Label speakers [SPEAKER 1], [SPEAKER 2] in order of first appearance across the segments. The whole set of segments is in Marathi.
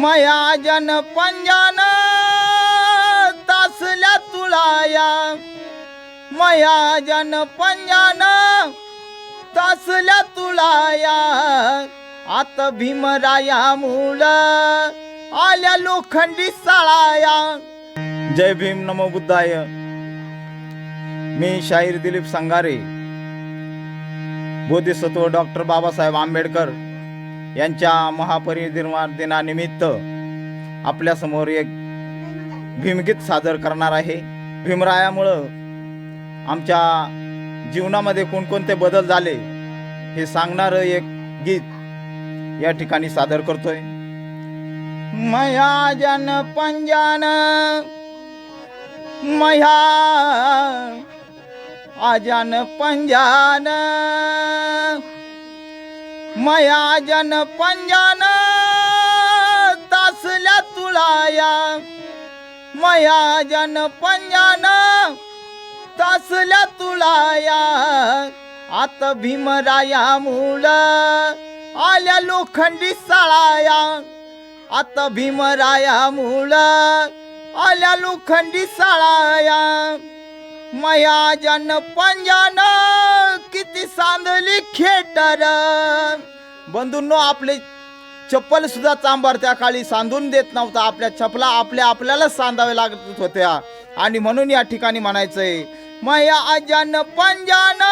[SPEAKER 1] मया जन पंजान तासल्या तुळाया मया जन पंजान तासल्या तुळाया आता भीमराया मूळ आल्या लोखंडी साळाया. जय भीम नमो बुद्धाय. मी शाहीर दिलीप संगारे बोधिसत्व डॉक्टर बाबासाहेब आंबेडकर. यांच्या महापरिनिर्वाण दिनानिमित्त आपल्यासमोर एक भीमगीत सादर करणार आहे. भीमरायामुळं आमच्या जीवनामध्ये कोणकोणते बदल झाले हे सांगणारं एक गीत या ठिकाणी सादर करतोय. मया जन पंजान मया अजन पंजान. मया जन पंजान तासल्या तुळाया. मया जन पंजान तासल्या तुळाया. आता भीमराया मूळ आल्या लोखंडी साळाया. आता भीमराया मूळ आल्या लोखंडी साळाया. मया जन पंजान किती सांदली खेटर. बंधूंनो आपले चप्पल सुद्धा चांबार त्या काळी सांधून देत नव्हता. आपल्या चपला आपल्या आपल्यालाच सांधावे लागत होत्या. आणि म्हणून या ठिकाणी म्हणायचंय मया अजान पंजान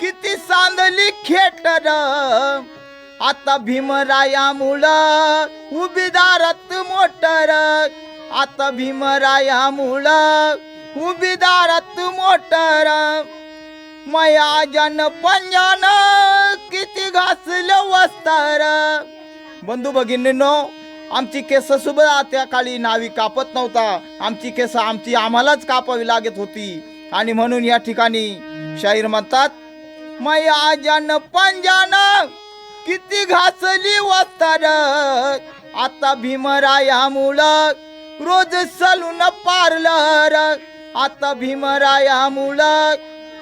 [SPEAKER 1] किती सांदली खेटर. आता भीमराया मुळ उभीदारत मोटर. आता भीमराया मुळ उभीदारत मोटर. मया जन पंजान किती घासलं वस्तर. बंधू भगिनींनो आमची केस सुद्धा त्या काळी नावी कापत नव्हता. आमची केस आमची आम्हालाच कापावी लागत होती. आणि म्हणून या ठिकाणी शाहीर म्हणतात मया जन पंजान किती घासली वस्तर. आता भीमराया मुळ रोज सलून पार्लर. आता भीमराया मुळ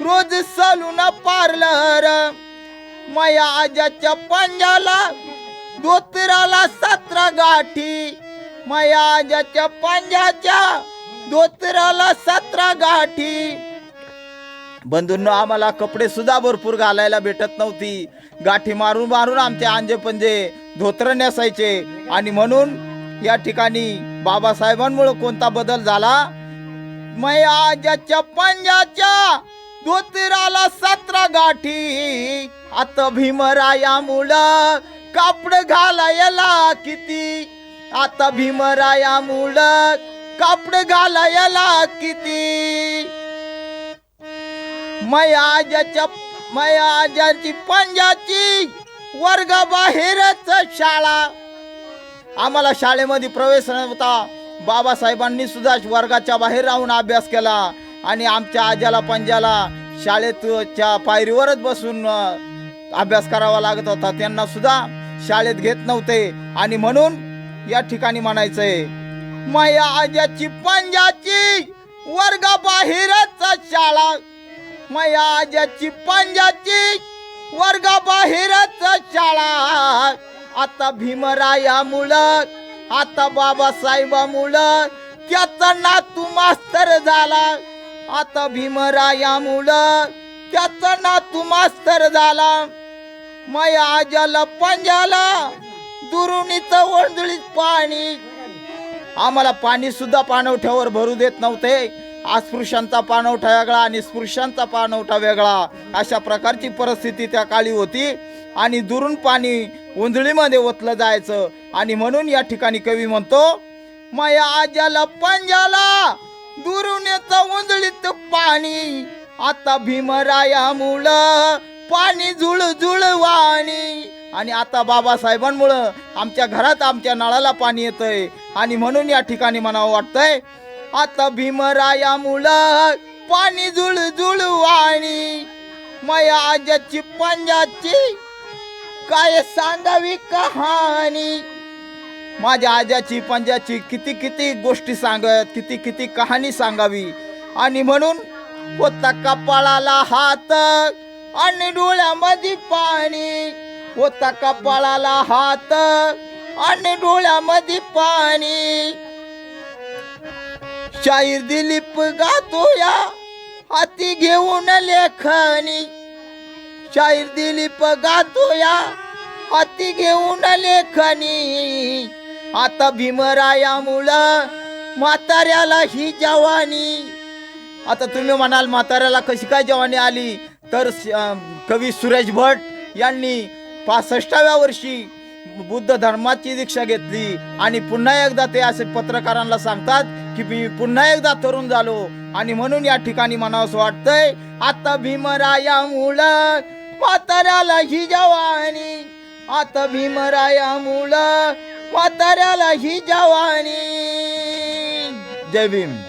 [SPEAKER 1] रोज सलून पार्लर. माया आजाच्या पंजाला धोतराला सतरा गाठी. माया आजाच्या पंजाच्या धोतराला सतरा गाठी. बंधूंनो आम्हाला कपडे सुद्धा भरपूर घालायला भेटत नव्हती. गाठी मारून मारून आमचे आंजे पंजे धोत्र नेसायचे. आणि म्हणून या ठिकाणी बाबासाहेबांमुळे कोणता बदल झाला? मयाच्या पंजाच्या धोतराला सतरा गाठी. आता भीमराया मुलं कापड घालायला किती. आता भीमराया मुलं कापड घालायला किती. मयाजाच्या मयाजाची पंजाची वर्ग बाहेरच शाळा. आम्हाला शाळेमध्ये प्रवेश नव्हता. बाबासाहेबांनी सुद्धा वर्गाच्या बाहेर राहून अभ्यास केला आणि आमच्या आज्याला पंजाला शाळेतच्या पायरीवरच बसून अभ्यास करावा लागत होता. त्यांना सुद्धा शाळेत घेत नव्हते. आणि म्हणून या ठिकाणी म्हणायचंय मया आज्याची पंजाची वर्ग बाहेरच शाळा. माया आज्याची पंजाची वर्ग बाहेरच शाळा. आता भीमराया मुलं आता बाबासाहेबा मुलं त्याचा नातू मास्तर झाला. आता भीमराया मुलं त्याचा नातू मास्तर झाला. मया आजाला पंजाला दुरुणीच ओंजळीत पाणी. आम्हाला पाणी सुद्धा पाणवठ्यावर भरू देत नव्हते. अस्पृश्यांचा पाणवठा वेगळा आणि स्पृश्यांचा पाणवठा वेगळा. अशा प्रकारची परिस्थिती त्या काळी होती. आणि दुरून पाणी उंजळीमध्ये ओतलं जायचं. आणि म्हणून या ठिकाणी कवी म्हणतो माया आजाला पंजाला दुरून येतं उंजळीत पाणी. आता भीमराया मुलं पाणी झुळ झुळ वाणी. आणि आता बाबासाहेबांमुळं आमच्या घरात आमच्या नळाला पाणी येतंय. आणि म्हणून या ठिकाणी म्हणावं वाटतंय आता भीमराया मुलं पाणी झुळ झुळ वाणी. माया आजाची पंजाची काय सांगावी कहाणी? माझ्या आजाची पंजाची किती किती गोष्टी सांगत किती किती कहाणी सांगावी? आणि म्हणून होता कपाळाला हात आणि डोळ्यामध्ये पाणी. होता कपाळाला हात आणि डोळ्यामध्ये पाणी. शाहीर दिलीप गातो या हाती घेऊन लेखनी शाहीर दिलीप गातोया हाती घेऊन लेखनी आता भीमराया मुळ म्हाताऱ्याला ही जवानी. आता तुम्ही म्हणाल म्हाताऱ्याला कशी काय जवानी आली? तर कवी सुरेश भट यांनी पासष्टाव्या वर्षी बुद्ध धर्माची दीक्षा घेतली. आणि पुन्हा एकदा ते असे पत्रकारांना सांगतात की मी पुन्हा एकदा तरुण झालो. आणि म्हणून या ठिकाणी म्हणावंसं वाटतंय आता भीमराया मुळ म्हाताऱ्याला ही जवानी. आता भीमरायामुळं म्हाताऱ्याला ही जवानी. जय भीम.